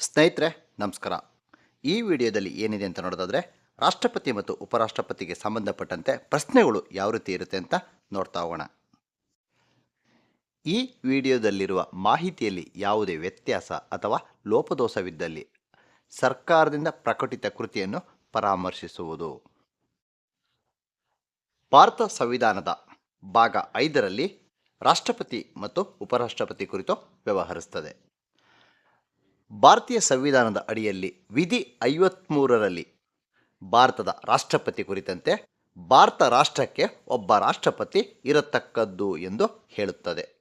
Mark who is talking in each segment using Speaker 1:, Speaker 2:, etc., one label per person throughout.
Speaker 1: ಸ್ನೇಹಿತರೆ, ನಮಸ್ಕಾರ. ಈ ವಿಡಿಯೋದಲ್ಲಿ ಏನಿದೆ ಅಂತ ನೋಡೋದಾದರೆ, ರಾಷ್ಟ್ರಪತಿ ಮತ್ತು ಉಪರಾಷ್ಟ್ರಪತಿಗೆ ಸಂಬಂಧಪಟ್ಟಂತೆ ಪ್ರಶ್ನೆಗಳು ಯಾವ ರೀತಿ ಇರುತ್ತೆ ಅಂತ ನೋಡ್ತಾ ಹೋಗೋಣ. ಈ ವಿಡಿಯೋದಲ್ಲಿರುವ ಮಾಹಿತಿಯಲ್ಲಿ ಯಾವುದೇ ವ್ಯತ್ಯಾಸ ಅಥವಾ ಲೋಪದೋಷವಿದ್ದಲ್ಲಿ ಸರ್ಕಾರದಿಂದ ಪ್ರಕಟಿತ ಕೃತಿಯನ್ನು ಪರಾಮರ್ಶಿಸುವುದು. ಭಾರತ ಸಂವಿಧಾನದ ಭಾಗ ಐದರಲ್ಲಿ ರಾಷ್ಟ್ರಪತಿ ಮತ್ತು ಉಪರಾಷ್ಟ್ರಪತಿ ಕುರಿತು ವ್ಯವಹರಿಸುತ್ತದೆ ಭಾರತೀಯ ಸಂವಿಧಾನದ ಅಡಿಯಲ್ಲಿ ವಿಧಿ ಐವತ್ತ್ಮೂರರಲ್ಲಿ ಭಾರತದ ರಾಷ್ಟ್ರಪತಿ ಕುರಿತಂತೆ ಭಾರತ ರಾಷ್ಟ್ರಕ್ಕೆ ಒಬ್ಬ ರಾಷ್ಟ್ರಪತಿ ಇರತಕ್ಕದ್ದು ಎಂದು ಹೇಳುತ್ತದೆ.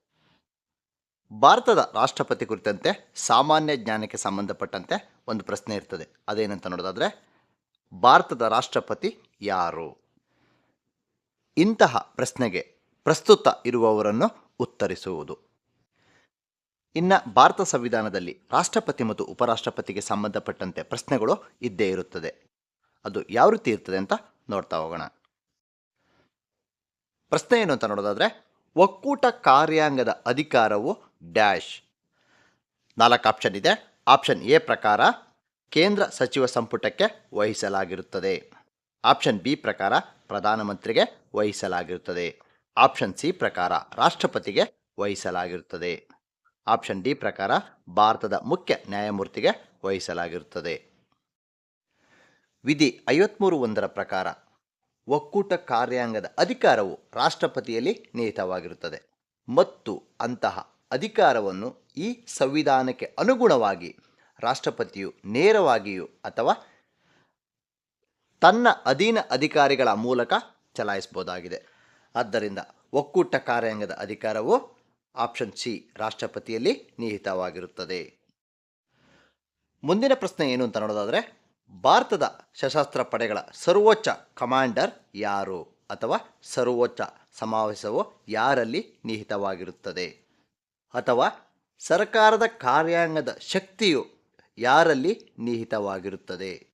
Speaker 1: ಭಾರತದ ರಾಷ್ಟ್ರಪತಿ ಕುರಿತಂತೆ ಸಾಮಾನ್ಯ ಜ್ಞಾನಕ್ಕೆ ಸಂಬಂಧಪಟ್ಟಂತೆ ಒಂದು ಪ್ರಶ್ನೆ ಇರ್ತದೆ. ಅದೇನಂತ ನೋಡೋದಾದರೆ, ಭಾರತದ ರಾಷ್ಟ್ರಪತಿ ಯಾರು? ಇಂತಹ ಪ್ರಶ್ನೆಗೆ ಪ್ರಸ್ತುತ ಇರುವವರನ್ನು ಉತ್ತರಿಸುವುದು. ಇನ್ನು ಭಾರತ ಸಂವಿಧಾನದಲ್ಲಿ ರಾಷ್ಟ್ರಪತಿ ಮತ್ತು ಉಪರಾಷ್ಟ್ರಪತಿಗೆ ಸಂಬಂಧಪಟ್ಟಂತೆ ಪ್ರಶ್ನೆಗಳು ಇದ್ದೇ ಇರುತ್ತದೆ. ಅದು ಯಾವ ರೀತಿ ಇರ್ತದೆ ಅಂತ ನೋಡ್ತಾ ಹೋಗೋಣ. ಪ್ರಶ್ನೆ ಏನು ಅಂತ ನೋಡೋದಾದರೆ, ಒಕ್ಕೂಟ ಕಾರ್ಯಾಂಗದ ಅಧಿಕಾರವು ಡ್ಯಾಶ್. ನಾಲ್ಕು ಆಪ್ಷನ್ ಇದೆ. ಆಪ್ಷನ್ ಎ ಪ್ರಕಾರ ಕೇಂದ್ರ ಸಚಿವ ಸಂಪುಟಕ್ಕೆ ವಹಿಸಲಾಗಿರುತ್ತದೆ. ಆಪ್ಷನ್ ಬಿ ಪ್ರಕಾರ ಪ್ರಧಾನಮಂತ್ರಿಗೆ ವಹಿಸಲಾಗಿರುತ್ತದೆ. ಆಪ್ಷನ್ ಸಿ ಪ್ರಕಾರ ರಾಷ್ಟ್ರಪತಿಗೆ ವಹಿಸಲಾಗಿರುತ್ತದೆ. ಆಪ್ಷನ್ ಡಿ ಪ್ರಕಾರ ಭಾರತದ ಮುಖ್ಯ ನ್ಯಾಯಮೂರ್ತಿಗೆ ವಹಿಸಲಾಗಿರುತ್ತದೆ. ವಿಧಿ ಐವತ್ಮೂರು ಒಂದರ ಪ್ರಕಾರ ಒಕ್ಕೂಟ ಕಾರ್ಯಾಂಗದ ಅಧಿಕಾರವು ರಾಷ್ಟ್ರಪತಿಯಲ್ಲಿ ನಿಹಿತವಾಗಿರುತ್ತದೆ ಮತ್ತು ಅಂತಹ ಅಧಿಕಾರವನ್ನು ಈ ಸಂವಿಧಾನಕ್ಕೆ ಅನುಗುಣವಾಗಿ ರಾಷ್ಟ್ರಪತಿಯು ನೇರವಾಗಿಯೂ ಅಥವಾ ತನ್ನ ಅಧೀನ ಅಧಿಕಾರಿಗಳ ಮೂಲಕ ಚಲಾಯಿಸಬಹುದಾಗಿದೆ. ಆದ್ದರಿಂದ ಒಕ್ಕೂಟ ಕಾರ್ಯಾಂಗದ ಅಧಿಕಾರವು ಆಪ್ಷನ್ ಸಿ ರಾಷ್ಟ್ರಪತಿಯಲ್ಲಿ ನಿಹಿತವಾಗಿರುತ್ತದೆ. ಮುಂದಿನ ಪ್ರಶ್ನೆ ಏನು ಅಂತ ನೋಡೋದಾದರೆ, ಭಾರತದ ಸಶಸ್ತ್ರ ಪಡೆಗಳ ಸರ್ವೋಚ್ಚ ಕಮಾಂಡರ್ ಯಾರು ಅಥವಾ ಸರ್ವೋಚ್ಚ ಸಮಾವೇಶವು ಯಾರಲ್ಲಿ ನಿಹಿತವಾಗಿರುತ್ತದೆ? ಅಥವಾ ಸರ್ಕಾರದ ಕಾರ್ಯಾಂಗದ ಶಕ್ತಿಯು ಯಾರಲ್ಲಿ ನಿಹಿತವಾಗಿರುತ್ತದೆ?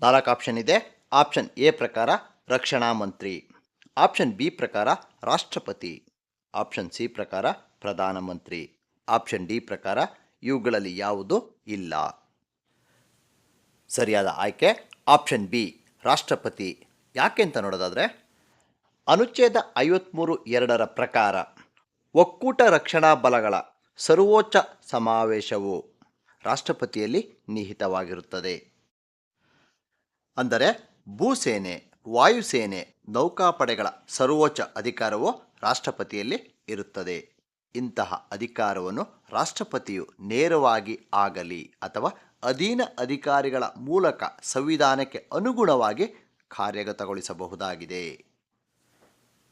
Speaker 1: ನಾಲ್ಕು ಆಪ್ಷನ್ ಇದೆ. ಆಪ್ಷನ್ ಎ ಪ್ರಕಾರ ರಕ್ಷಣಾ ಮಂತ್ರಿ. ಆಪ್ಷನ್ ಬಿ ಪ್ರಕಾರ ರಾಷ್ಟ್ರಪತಿ. ಆಪ್ಷನ್ ಸಿ ಪ್ರಕಾರ ಪ್ರಧಾನಮಂತ್ರಿ ಆಪ್ಷನ್ ಡಿ ಪ್ರಕಾರ ಇವುಗಳಲ್ಲಿ ಯಾವುದೂ ಇಲ್ಲ. ಸರಿಯಾದ ಆಯ್ಕೆ. ಆಪ್ಷನ್ ಬಿ ರಾಷ್ಟ್ರಪತಿ. ಯಾಕೆ ಅಂತ ನೋಡೋದಾದರೆ ಅನುಚ್ಛೇದ ಐವತ್ತ್ಮೂರು ಎರಡರ ಪ್ರಕಾರ ಒಕ್ಕೂಟ ರಕ್ಷಣಾ ಬಲಗಳ ಸರ್ವೋಚ್ಚ ಸಮಾವೇಶವು ರಾಷ್ಟ್ರಪತಿಯಲ್ಲಿ ನಿಹಿತವಾಗಿರುತ್ತದೆ. ಅಂದರೆ ಭೂಸೇನೆ, ವಾಯುಸೇನೆ, ನೌಕಾಪಡೆಗಳ ಸರ್ವೋಚ್ಚ ಅಧಿಕಾರವು ರಾಷ್ಟ್ರಪತಿಯಲ್ಲಿ ಇರುತ್ತದೆ. ಇಂತಹ ಅಧಿಕಾರವನ್ನು ರಾಷ್ಟ್ರಪತಿಯು ನೇರವಾಗಿ ಆಗಲಿ ಅಥವಾ ಅಧೀನ ಅಧಿಕಾರಿಗಳ ಮೂಲಕ ಸಂವಿಧಾನಕ್ಕೆ ಅನುಗುಣವಾಗಿ ಕಾರ್ಯಗತಗೊಳಿಸಬಹುದಾಗಿದೆ.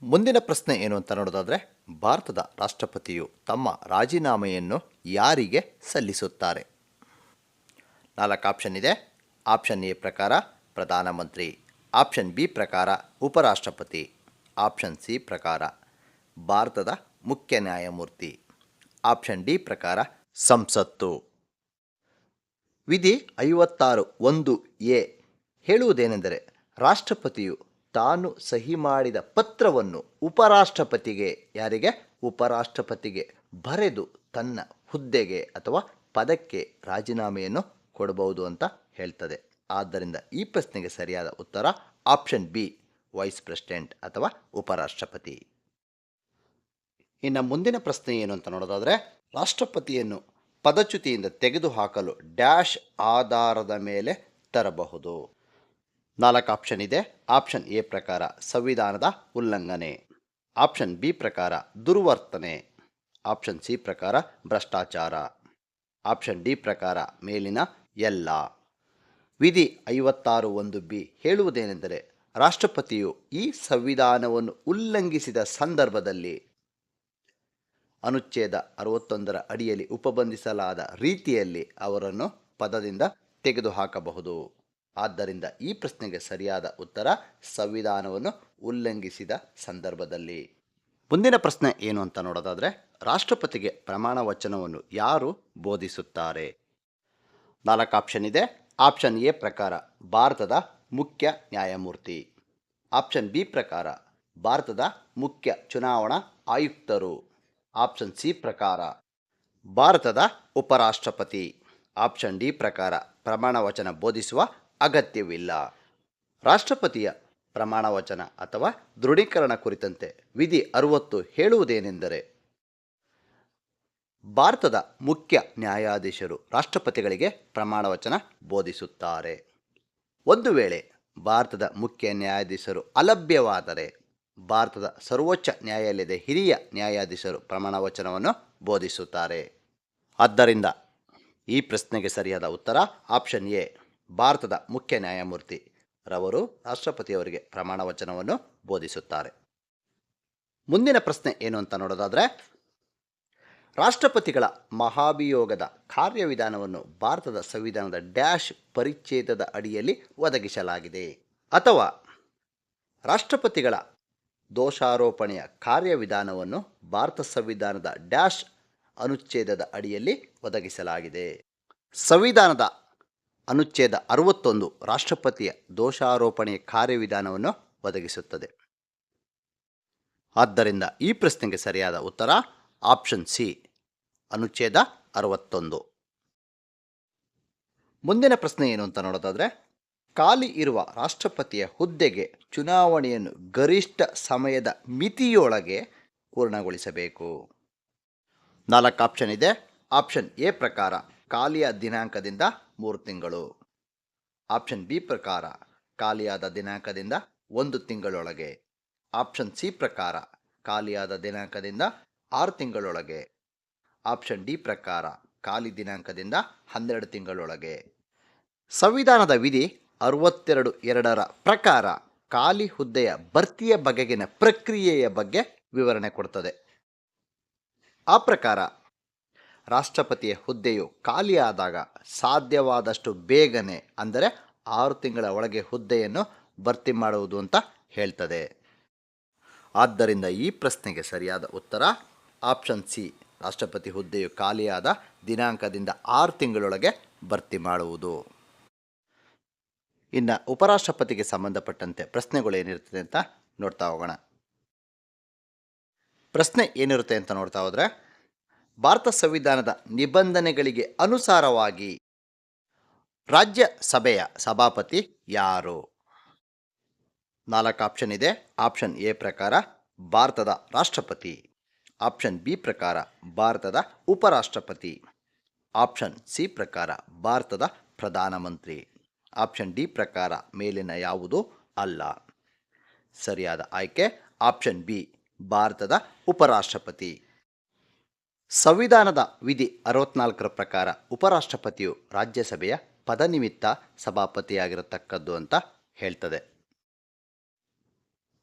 Speaker 1: ಮುಂದಿನ ಪ್ರಶ್ನೆ ಏನು ಅಂತ ನೋಡೋದಾದರೆ, ಭಾರತದ ರಾಷ್ಟ್ರಪತಿಯು ತಮ್ಮ ರಾಜೀನಾಮೆಯನ್ನು ಯಾರಿಗೆ ಸಲ್ಲಿಸುತ್ತಾರೆ? ನಾಲ್ಕು ಆಪ್ಷನ್ ಇದೆ. ಆಪ್ಷನ್ ಎ ಪ್ರಕಾರ ಪ್ರಧಾನಮಂತ್ರಿ, ಆಪ್ಷನ್ ಬಿ ಪ್ರಕಾರ ಉಪರಾಷ್ಟ್ರಪತಿ, ಆಪ್ಷನ್ ಸಿ ಪ್ರಕಾರ ಭಾರತದ ಮುಖ್ಯ ನ್ಯಾಯಮೂರ್ತಿ. ಆಪ್ಷನ್ ಡಿ ಪ್ರಕಾರ ಸಂಸತ್ತು. ವಿಧಿ ಐವತ್ತಾರು ಒಂದು ಎ. ಹೇಳುವುದೇನೆಂದರೆ ರಾಷ್ಟ್ರಪತಿಯು ತಾನು ಸಹಿ ಮಾಡಿದ ಪತ್ರವನ್ನು ಉಪರಾಷ್ಟ್ರಪತಿಗೆ, ಯಾರಿಗೆ? ಉಪರಾಷ್ಟ್ರಪತಿಗೆ ಬರೆದು ತನ್ನ ಹುದ್ದೆಗೆ ಅಥವಾ ಪದಕ್ಕೆ ರಾಜೀನಾಮೆಯನ್ನು ಕೊಡಬಹುದು ಅಂತ ಹೇಳ್ತದೆ. ಆದ್ದರಿಂದ ಈ ಪ್ರಶ್ನೆಗೆ ಸರಿಯಾದ ಉತ್ತರ ಆಪ್ಷನ್ ಬಿ, ವೈಸ್ ಪ್ರೆಸಿಡೆಂಟ್ ಅಥವಾ ಉಪರಾಷ್ಟ್ರಪತಿ. ಇನ್ನು ಮುಂದಿನ ಪ್ರಶ್ನೆ ಏನು ಅಂತ ನೋಡೋದಾದರೆ, ರಾಷ್ಟ್ರಪತಿಯನ್ನು ಪದಚ್ಯುತಿಯಿಂದ ತೆಗೆದುಹಾಕಲು ಡ್ಯಾಶ್ ಆಧಾರದ ಮೇಲೆ ತರಬಹುದು. ನಾಲ್ಕು ಆಪ್ಷನ್ ಇದೆ. ಆಪ್ಷನ್ ಎ ಪ್ರಕಾರ ಸಂವಿಧಾನದ ಉಲ್ಲಂಘನೆ. ಆಪ್ಷನ್ ಬಿ ಪ್ರಕಾರ ದುರ್ವರ್ತನೆ. ಆಪ್ಷನ್ ಸಿ ಪ್ರಕಾರ ಭ್ರಷ್ಟಾಚಾರ. ಆಪ್ಷನ್ ಡಿ ಪ್ರಕಾರ ಮೇಲಿನ ಎಲ್ಲ. ವಿಧಿ ಐವತ್ತಾರು ಒಂದು ಬಿ ಹೇಳುವುದೇನೆಂದರೆ, ರಾಷ್ಟ್ರಪತಿಯು ಈ ಸಂವಿಧಾನವನ್ನು ಉಲ್ಲಂಘಿಸಿದ ಸಂದರ್ಭದಲ್ಲಿ ಅನುಚ್ಛೇದ ಅರವತ್ತೊಂದರ ಅಡಿಯಲ್ಲಿ ಉಪಬಂಧಿಸಲಾದ ರೀತಿಯಲ್ಲಿ ಅವರನ್ನು ಪದದಿಂದ ತೆಗೆದುಹಾಕಬಹುದು. ಆದ್ದರಿಂದ ಈ ಪ್ರಶ್ನೆಗೆ ಸರಿಯಾದ ಉತ್ತರ ಸಂವಿಧಾನವನ್ನು ಉಲ್ಲಂಘಿಸಿದ ಸಂದರ್ಭದಲ್ಲಿ. ಮುಂದಿನ ಪ್ರಶ್ನೆ ಏನು ಅಂತ ನೋಡೋದಾದರೆ, ರಾಷ್ಟ್ರಪತಿಗೆ ಪ್ರಮಾಣ ವಚನವನ್ನು ಯಾರು ಬೋಧಿಸುತ್ತಾರೆ? ನಾಲ್ಕು ಆಪ್ಷನ್ ಇದೆ. ಆಪ್ಷನ್ ಎ ಪ್ರಕಾರ ಭಾರತದ ಮುಖ್ಯ ನ್ಯಾಯಮೂರ್ತಿ. ಆಪ್ಷನ್ ಬಿ ಪ್ರಕಾರ ಭಾರತದ ಮುಖ್ಯ ಚುನಾವಣಾ ಆಯುಕ್ತರು. ಆಪ್ಷನ್ ಸಿ ಪ್ರಕಾರ ಭಾರತದ ಉಪರಾಷ್ಟ್ರಪತಿ. ಆಪ್ಷನ್ ಡಿ ಪ್ರಕಾರ ಪ್ರಮಾಣ ವಚನ ಬೋಧಿಸುವ ಅಗತ್ಯವಿಲ್ಲ. ರಾಷ್ಟ್ರಪತಿಯ ಪ್ರಮಾಣ ವಚನ ಅಥವಾ ದೃಢೀಕರಣ ಕುರಿತಂತೆ ವಿಧಿ ಅರುವತ್ತು ಹೇಳುವುದೇನೆಂದರೆ, ಭಾರತದ ಮುಖ್ಯ ನ್ಯಾಯಾಧೀಶರು ರಾಷ್ಟ್ರಪತಿಗಳಿಗೆ ಪ್ರಮಾಣ ವಚನ ಬೋಧಿಸುತ್ತಾರೆ. ಒಂದು ವೇಳೆ ಭಾರತದ ಮುಖ್ಯ ನ್ಯಾಯಾಧೀಶರು ಅಲಭ್ಯವಾದರೆ ಭಾರತದ ಸರ್ವೋಚ್ಚ ನ್ಯಾಯಾಲಯದ ಹಿರಿಯ ನ್ಯಾಯಾಧೀಶರು ಪ್ರಮಾಣ ವಚನವನ್ನು ಬೋಧಿಸುತ್ತಾರೆ. ಆದ್ದರಿಂದ ಈ ಪ್ರಶ್ನೆಗೆ ಸರಿಯಾದ ಉತ್ತರ ಆಪ್ಷನ್ ಎ, ಭಾರತದ ಮುಖ್ಯ ನ್ಯಾಯಮೂರ್ತಿ ರವರು ರಾಷ್ಟ್ರಪತಿಯವರಿಗೆ ಪ್ರಮಾಣ ವಚನವನ್ನು ಬೋಧಿಸುತ್ತಾರೆ. ಮುಂದಿನ ಪ್ರಶ್ನೆ ಏನು ಅಂತ ನೋಡೋದಾದರೆ, ರಾಷ್ಟ್ರಪತಿಗಳ ಮಹಾಭಿಯೋಗದ ಕಾರ್ಯವಿಧಾನವನ್ನು ಭಾರತದ ಸಂವಿಧಾನದ ಡ್ಯಾಶ್ ಪರಿಚ್ಛೇದದ ಅಡಿಯಲ್ಲಿ ಒದಗಿಸಲಾಗಿದೆ. ಅಥವಾ ರಾಷ್ಟ್ರಪತಿಗಳ ದೋಷಾರೋಪಣೆಯ ಕಾರ್ಯವಿಧಾನವನ್ನು ಭಾರತ ಸಂವಿಧಾನದ ಡ್ಯಾಶ್ ಅನುಚ್ಛೇದದ ಅಡಿಯಲ್ಲಿ ಒದಗಿಸಲಾಗಿದೆ. ಸಂವಿಧಾನದ ಅನುಚ್ಛೇದ ಅರವತ್ತೊಂದು ರಾಷ್ಟ್ರಪತಿಯ ದೋಷಾರೋಪಣೆಯ ಕಾರ್ಯವಿಧಾನವನ್ನು ಒದಗಿಸುತ್ತದೆ. ಆದ್ದರಿಂದ ಈ ಪ್ರಶ್ನೆಗೆ ಸರಿಯಾದ ಉತ್ತರ ಆಪ್ಷನ್ ಸಿ, ಅನುಚ್ಛೇದ ಅರವತ್ತೊಂದು. ಮುಂದಿನ ಪ್ರಶ್ನೆ ಏನು ಅಂತ ನೋಡೋದಾದರೆ, ಖಾಲಿ ಇರುವ ರಾಷ್ಟ್ರಪತಿಯ ಹುದ್ದೆಗೆ ಚುನಾವಣೆಯನ್ನು ಗರಿಷ್ಠ ಸಮಯದ ಮಿತಿಯೊಳಗೆ ಪೂರ್ಣಗೊಳಿಸಬೇಕು. ನಾಲ್ಕು ಆಪ್ಷನ್ ಇದೆ. ಆಪ್ಷನ್ ಎ ಪ್ರಕಾರ ಖಾಲಿಯ ದಿನಾಂಕದಿಂದ ಮೂರು ತಿಂಗಳು. ಆಪ್ಷನ್ ಬಿ ಪ್ರಕಾರ ಖಾಲಿಯಾದ ದಿನಾಂಕದಿಂದ ಒಂದು ತಿಂಗಳೊಳಗೆ. ಆಪ್ಷನ್ ಸಿ ಪ್ರಕಾರ ಖಾಲಿಯಾದ ದಿನಾಂಕದಿಂದ ಆರು ತಿಂಗಳೊಳಗೆ. ಆಪ್ಷನ್ ಡಿ ಪ್ರಕಾರ ಖಾಲಿ ದಿನಾಂಕದಿಂದ ಹನ್ನೆರಡು ತಿಂಗಳೊಳಗೆ. ಸಂವಿಧಾನದ ವಿಧಿ ಅರವತ್ತೆರಡು ಎರಡರ ಪ್ರಕಾರ ಖಾಲಿ ಹುದ್ದೆಯ ಭರ್ತಿಯ ಬಗೆಗಿನ ಪ್ರಕ್ರಿಯೆಯ ಬಗ್ಗೆ ವಿವರಣೆ ಕೊಡ್ತದೆ. ಆ ಪ್ರಕಾರ ರಾಷ್ಟ್ರಪತಿಯ ಹುದ್ದೆಯು ಖಾಲಿಯಾದಾಗ ಸಾಧ್ಯವಾದಷ್ಟು ಬೇಗನೆ ಅಂದರೆ ಆರು ತಿಂಗಳ ಒಳಗೆ ಹುದ್ದೆಯನ್ನು ಭರ್ತಿ ಮಾಡುವುದು ಅಂತ ಹೇಳ್ತದೆ. ಆದ್ದರಿಂದ ಈ ಪ್ರಶ್ನೆಗೆ ಸರಿಯಾದ ಉತ್ತರ ಆಪ್ಷನ್ ಸಿ, ರಾಷ್ಟ್ರಪತಿ ಹುದ್ದೆಯು ಖಾಲಿಯಾದ ದಿನಾಂಕದಿಂದ ಆರು ತಿಂಗಳೊಳಗೆ ಭರ್ತಿ ಮಾಡುವುದು. ಇನ್ನು ಉಪರಾಷ್ಟ್ರಪತಿಗೆ ಸಂಬಂಧಪಟ್ಟಂತೆ ಪ್ರಶ್ನೆಗಳು ಏನಿರ್ತದೆ ಅಂತ ನೋಡ್ತಾ ಹೋಗೋಣ. ಪ್ರಶ್ನೆ ಏನಿರುತ್ತೆ ಅಂತ ನೋಡ್ತಾ ಹೋದರೆ, ಭಾರತ ಸಂವಿಧಾನದ ನಿಬಂಧನೆಗಳಿಗೆ ಅನುಸಾರವಾಗಿ ರಾಜ್ಯಸಭೆಯ ಸಭಾಪತಿ ಯಾರು? ನಾಲ್ಕು ಆಪ್ಷನ್ ಇದೆ. ಆಪ್ಷನ್ ಎ ಪ್ರಕಾರ ಭಾರತದ ರಾಷ್ಟ್ರಪತಿ. ಆಪ್ಷನ್ ಬಿ ಪ್ರಕಾರ ಭಾರತದ ಉಪರಾಷ್ಟ್ರಪತಿ. ಆಪ್ಷನ್ ಸಿ ಪ್ರಕಾರ ಭಾರತದ ಪ್ರಧಾನಮಂತ್ರಿ. ಆಪ್ಷನ್ ಡಿ ಪ್ರಕಾರ ಮೇಲಿನ ಯಾವುದು ಅಲ್ಲ. ಸರಿಯಾದ ಆಯ್ಕೆ ಆಪ್ಷನ್ ಬಿ, ಭಾರತದ ಉಪರಾಷ್ಟ್ರಪತಿ. ಸಂವಿಧಾನದ ವಿಧಿ ಅರವತ್ನಾಲ್ಕರ ಪ್ರಕಾರ ಉಪರಾಷ್ಟ್ರಪತಿಯು ರಾಜ್ಯಸಭೆಯ ಪದನಿಮಿತ್ತ ಸಭಾಪತಿಯಾಗಿರತಕ್ಕದ್ದು ಅಂತ ಹೇಳ್ತದೆ.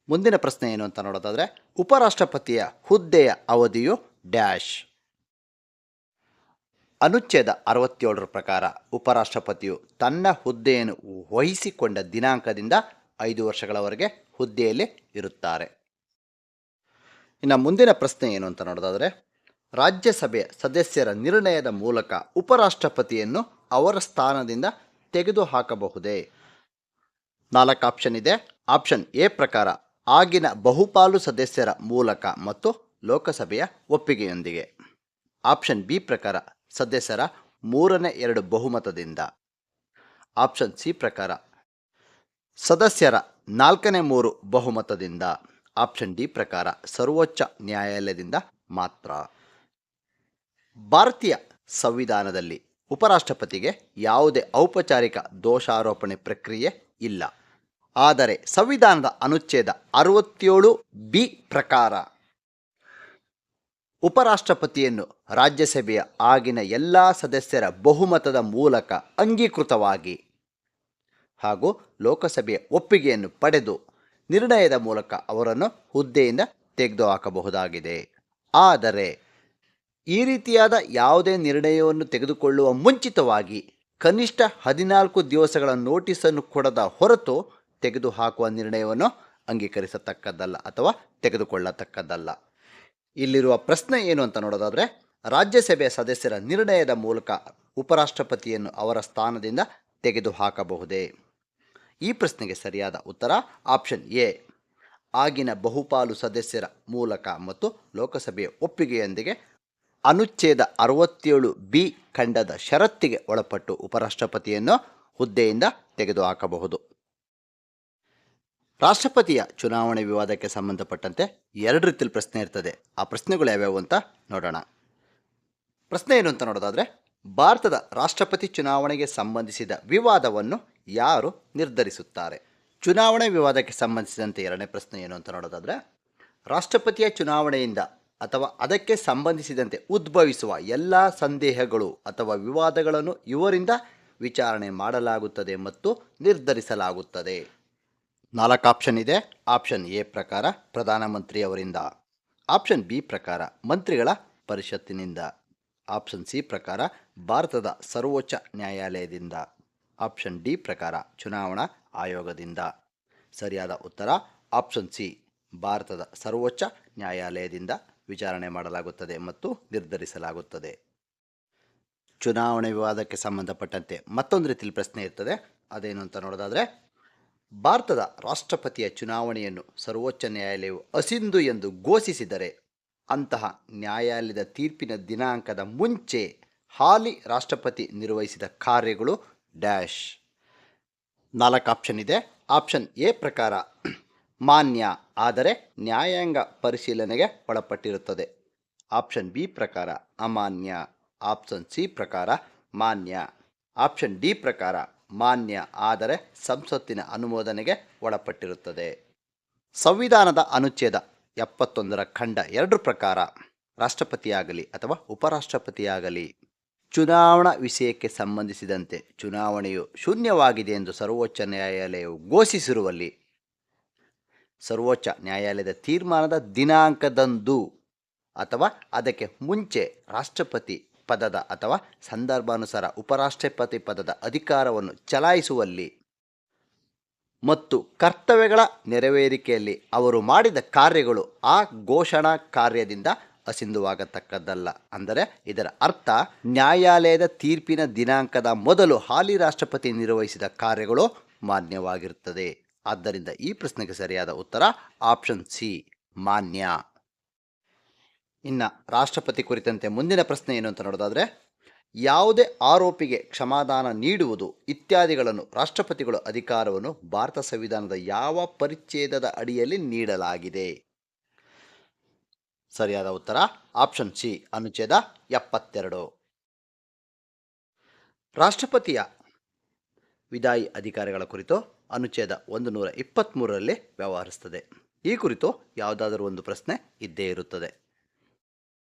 Speaker 1: ಮುಂದಿನ ಪ್ರಶ್ನೆ ಏನು ಅಂತ ನೋಡೋದಾದರೆ, ಉಪರಾಷ್ಟ್ರಪತಿಯ ಹುದ್ದೆಯ ಅವಧಿಯು ಡ್ಯಾಶ್. ಅನುಚ್ಛೇದ ಅರವತ್ತೇಳರ ಪ್ರಕಾರ ಉಪರಾಷ್ಟ್ರಪತಿಯು ತನ್ನ ಹುದ್ದೆಯನ್ನು ವಹಿಸಿಕೊಂಡ ದಿನಾಂಕದಿಂದ ಐದು ವರ್ಷಗಳವರೆಗೆ ಹುದ್ದೆಯಲ್ಲಿ ಇರುತ್ತಾರೆ. ಇನ್ನು ಮುಂದಿನ ಪ್ರಶ್ನೆ ಏನು ಅಂತ ನೋಡೋದಾದರೆ ರಾಜ್ಯಸಭೆಯ ಸದಸ್ಯರ ನಿರ್ಣಯದ ಮೂಲಕ ಉಪರಾಷ್ಟ್ರಪತಿಯನ್ನು ಅವರ ಸ್ಥಾನದಿಂದ ತೆಗೆದುಹಾಕಬಹುದೇ? ನಾಲ್ಕು ಆಪ್ಷನ್ ಇದೆ. ಆಪ್ಷನ್ ಎ ಪ್ರಕಾರ ಆಗಿನ ಬಹುಪಾಲು ಸದಸ್ಯರ ಮೂಲಕ ಮತ್ತು ಲೋಕಸಭೆಯ ಒಪ್ಪಿಗೆಯೊಂದಿಗೆ. ಆಪ್ಷನ್ ಬಿ ಪ್ರಕಾರ ಸದಸ್ಯರ ಮೂರನೇ ಎರಡು ಬಹುಮತದಿಂದ. ಆಪ್ಷನ್ ಸಿ ಪ್ರಕಾರ. ಸದಸ್ಯರ ನಾಲ್ಕನೇ ಮೂರು ಬಹುಮತದಿಂದ. ಆಪ್ಷನ್ ಡಿ ಪ್ರಕಾರ ಸರ್ವೋಚ್ಚ ನ್ಯಾಯಾಲಯದಿಂದ ಮಾತ್ರ. ಭಾರತೀಯ ಸಂವಿಧಾನದಲ್ಲಿ ಉಪರಾಷ್ಟ್ರಪತಿಗೆ ಯಾವುದೇ ಔಪಚಾರಿಕ ದೋಷಾರೋಪಣೆ ಪ್ರಕ್ರಿಯೆ ಇಲ್ಲ. ಆದರೆ ಸಂವಿಧಾನದ ಅನುಚ್ಛೇದ ಅರವತ್ತೇಳು ಬಿ ಪ್ರಕಾರ. ಉಪರಾಷ್ಟ್ರಪತಿಯನ್ನು ರಾಜ್ಯಸಭೆಯ ಆಗಿನ ಎಲ್ಲ ಸದಸ್ಯರ ಬಹುಮತದ ಮೂಲಕ ಅಂಗೀಕೃತವಾಗಿ ಹಾಗೂ ಲೋಕಸಭೆಯ ಒಪ್ಪಿಗೆಯನ್ನು ಪಡೆದು ನಿರ್ಣಯದ ಮೂಲಕ ಅವರನ್ನು ಹುದ್ದೆಯಿಂದ ತೆಗೆದುಹಾಕಬಹುದಾಗಿದೆ. ಆದರೆ ಈ ರೀತಿಯಾದ ಯಾವುದೇ ನಿರ್ಣಯವನ್ನು ತೆಗೆದುಕೊಳ್ಳುವ ಮುಂಚಿತವಾಗಿ ಕನಿಷ್ಠ ಹದಿನಾಲ್ಕು ದಿವಸಗಳ ನೋಟಿಸನ್ನು ಕೊಡದ ಹೊರತು ತೆಗೆದುಹಾಕುವ ನಿರ್ಣಯವನ್ನು ಅಂಗೀಕರಿಸತಕ್ಕದ್ದಲ್ಲ ಅಥವಾ ತೆಗೆದುಕೊಳ್ಳತಕ್ಕದ್ದಲ್ಲ. ಇಲ್ಲಿರುವ ಪ್ರಶ್ನೆ ಏನು ಅಂತ ನೋಡೋದಾದರೆ ರಾಜ್ಯಸಭೆಯ ಸದಸ್ಯರ ನಿರ್ಣಯದ ಮೂಲಕ ಉಪರಾಷ್ಟ್ರಪತಿಯನ್ನು ಅವರ ಸ್ಥಾನದಿಂದ ತೆಗೆದುಹಾಕಬಹುದೇ? ಈ ಪ್ರಶ್ನೆಗೆ ಸರಿಯಾದ ಉತ್ತರ, ಆಪ್ಷನ್ ಎ. ಆಗಿನ ಬಹುಪಾಲು ಸದಸ್ಯರ ಮೂಲಕ ಮತ್ತು ಲೋಕಸಭೆಯ ಒಪ್ಪಿಗೆಯೊಂದಿಗೆ ಅನುಚ್ಛೇದ ಅರವತ್ತೇಳು ಬಿ ಖಂಡದ ಷರತ್ತಿಗೆ ಒಳಪಟ್ಟು ಉಪರಾಷ್ಟ್ರಪತಿಯನ್ನು ಹುದ್ದೆಯಿಂದ ತೆಗೆದುಹಾಕಬಹುದು. ರಾಷ್ಟ್ರಪತಿಯ ಚುನಾವಣೆ ವಿವಾದಕ್ಕೆ ಸಂಬಂಧಪಟ್ಟಂತೆ ಎರಡು ರೀತಿಯಲ್ಲಿ ಪ್ರಶ್ನೆ ಇರ್ತದೆ. ಆ ಪ್ರಶ್ನೆಗಳು ಯಾವ್ಯಾವು ಅಂತ ನೋಡೋಣ. ಪ್ರಶ್ನೆ ಏನು ಅಂತ ನೋಡೋದಾದರೆ, ಭಾರತದ ರಾಷ್ಟ್ರಪತಿ ಚುನಾವಣೆಗೆ ಸಂಬಂಧಿಸಿದ ವಿವಾದವನ್ನು ಯಾರು ನಿರ್ಧರಿಸುತ್ತಾರೆ? ಚುನಾವಣೆ ವಿವಾದಕ್ಕೆ ಸಂಬಂಧಿಸಿದಂತೆ ಎರಡನೇ ಪ್ರಶ್ನೆ ಏನು ಅಂತ ನೋಡೋದಾದರೆ, ರಾಷ್ಟ್ರಪತಿಯ ಚುನಾವಣೆಯಿಂದ ಅಥವಾ ಅದಕ್ಕೆ ಸಂಬಂಧಿಸಿದಂತೆ ಉದ್ಭವಿಸುವ ಎಲ್ಲ ಸಂದೇಹಗಳು ಅಥವಾ ವಿವಾದಗಳನ್ನು ಇವರಿಂದ ವಿಚಾರಣೆ ಮಾಡಲಾಗುತ್ತದೆ ಮತ್ತು ನಿರ್ಧರಿಸಲಾಗುತ್ತದೆ. ನಾಲ್ಕು ಆಪ್ಷನ್ ಇದೆ. ಆಪ್ಷನ್ ಎ ಪ್ರಕಾರ ಪ್ರಧಾನಮಂತ್ರಿಯವರಿಂದ ಆಪ್ಷನ್ ಬಿ ಪ್ರಕಾರ ಮಂತ್ರಿಗಳ ಪರಿಷತ್ತಿನಿಂದ. ಆಪ್ಷನ್ ಸಿ ಪ್ರಕಾರ ಭಾರತದ ಸರ್ವೋಚ್ಚ ನ್ಯಾಯಾಲಯದಿಂದ. ಆಪ್ಷನ್ ಡಿ ಪ್ರಕಾರ ಚುನಾವಣಾ ಆಯೋಗದಿಂದ. ಸರಿಯಾದ ಉತ್ತರ ಆಪ್ಷನ್ ಸಿ ಭಾರತದ ಸರ್ವೋಚ್ಚ ನ್ಯಾಯಾಲಯದಿಂದ ವಿಚಾರಣೆ ಮಾಡಲಾಗುತ್ತದೆ ಮತ್ತು ನಿರ್ಧರಿಸಲಾಗುತ್ತದೆ. ಚುನಾವಣೆ ವಿವಾದಕ್ಕೆ ಸಂಬಂಧಪಟ್ಟಂತೆ ಮತ್ತೊಂದು ರೀತಿಯಲ್ಲಿ ಪ್ರಶ್ನೆ ಇರ್ತದೆ. ಅದೇನು ಅಂತ ನೋಡೋದಾದರೆ ಭಾರತದ ರಾಷ್ಟ್ರಪತಿಯ ಚುನಾವಣೆಯನ್ನು ಸರ್ವೋಚ್ಚ ನ್ಯಾಯಾಲಯವು ಅಸಿಂಧು ಎಂದು ಘೋಷಿಸಿದರೆ ಅಂತಹ ನ್ಯಾಯಾಲಯದ ತೀರ್ಪಿನ ದಿನಾಂಕದ ಮುಂಚೆ ಹಾಲಿ ರಾಷ್ಟ್ರಪತಿ ನಿರ್ವಹಿಸಿದ ಕಾರ್ಯಗಳು ಡ್ಯಾಶ್. ನಾಲ್ಕು ಆಪ್ಷನ್ ಇದೆ. ಆಪ್ಷನ್ ಎ ಪ್ರಕಾರ ಮಾನ್ಯ, ಆದರೆ ನ್ಯಾಯಾಂಗ ಪರಿಶೀಲನೆಗೆ ಒಳಪಟ್ಟಿರುತ್ತದೆ. ಆಪ್ಷನ್ ಬಿ ಪ್ರಕಾರ ಅಮಾನ್ಯ, ಆಪ್ಷನ್ ಸಿ ಪ್ರಕಾರ ಮಾನ್ಯ, ಆಪ್ಷನ್ ಡಿ ಪ್ರಕಾರ ಮಾನ್ಯ, ಆದರೆ ಸಂಸತ್ತಿನ ಅನುಮೋದನೆಗೆ ಒಳಪಟ್ಟಿರುತ್ತದೆ. ಸಂವಿಧಾನದ ಅನುಚ್ಛೇದ ಎಪ್ಪತ್ತೊಂದರ ಖಂಡ ಎರಡರ ಪ್ರಕಾರ, ರಾಷ್ಟ್ರಪತಿಯಾಗಲಿ ಅಥವಾ ಉಪರಾಷ್ಟ್ರಪತಿಯಾಗಲಿ. ಚುನಾವಣಾ ವಿಷಯಕ್ಕೆ ಸಂಬಂಧಿಸಿದಂತೆ ಚುನಾವಣೆಯು ಶೂನ್ಯವಾಗಿದೆ ಎಂದು ಸರ್ವೋಚ್ಚ ನ್ಯಾಯಾಲಯವು ಘೋಷಿಸಿರುವಲ್ಲಿ, ಸರ್ವೋಚ್ಚ ನ್ಯಾಯಾಲಯದ ತೀರ್ಮಾನದ ದಿನಾಂಕದಂದು ಅಥವಾ ಅದಕ್ಕೆ ಮುಂಚೆ ರಾಷ್ಟ್ರಪತಿ ಪದದ ಅಥವಾ ಸಂದರ್ಭಾನುಸಾರ ಉಪರಾಷ್ಟ್ರಪತಿ ಪದದ ಅಧಿಕಾರವನ್ನು ಚಲಾಯಿಸುವಲ್ಲಿ ಮತ್ತು ಕರ್ತವ್ಯಗಳ ನೆರವೇರಿಕೆಯಲ್ಲಿ ಅವರು ಮಾಡಿದ ಕಾರ್ಯಗಳು ಆ ಘೋಷಣಾ ಕಾರ್ಯದಿಂದ ಅಸಿಂಧುವಾಗತಕ್ಕದ್ದಲ್ಲ. ಅಂದರೆ ಇದರ ಅರ್ಥ ನ್ಯಾಯಾಲಯದ ತೀರ್ಪಿನ ದಿನಾಂಕದ ಮೊದಲು ಹಾಲಿ ರಾಷ್ಟ್ರಪತಿ ನಿರ್ವಹಿಸಿದ ಕಾರ್ಯಗಳು ಮಾನ್ಯವಾಗಿರುತ್ತದೆ. ಆದ್ದರಿಂದ ಈ ಪ್ರಶ್ನೆಗೆ ಸರಿಯಾದ ಉತ್ತರ ಆಪ್ಷನ್ ಸಿ, ಮಾನ್ಯ. ಇನ್ನು ರಾಷ್ಟ್ರಪತಿ ಕುರಿತಂತೆ ಮುಂದಿನ ಪ್ರಶ್ನೆ ಏನು ಅಂತ ನೋಡೋದಾದರೆ, ಯಾವುದೇ ಆರೋಪಿಗೆ ಕ್ಷಮಾದಾನ ನೀಡುವುದು ಇತ್ಯಾದಿಗಳನ್ನು ರಾಷ್ಟ್ರಪತಿಗಳ ಅಧಿಕಾರವನ್ನು ಭಾರತ ಸಂವಿಧಾನದ ಯಾವ ಪರಿಚ್ಛೇದದ ಅಡಿಯಲ್ಲಿ ನೀಡಲಾಗಿದೆ? ಸರಿಯಾದ ಉತ್ತರ, ಆಪ್ಷನ್ ಸಿ, ಅನುಚ್ಛೇದ ಎಪ್ಪತ್ತೆರಡು. ರಾಷ್ಟ್ರಪತಿಯ ವಿದಾಯಿ ಅಧಿಕಾರಿಗಳ ಕುರಿತು ಅನುಚ್ಛೇದ ಒಂದು ನೂರ ಇಪ್ಪತ್ತ್ಮೂರರಲ್ಲಿ ವ್ಯವಹರಿಸ್ತದೆ. ಈ ಕುರಿತು ಯಾವುದಾದರೂ ಒಂದು ಪ್ರಶ್ನೆ ಇದ್ದೇ ಇರುತ್ತದೆ.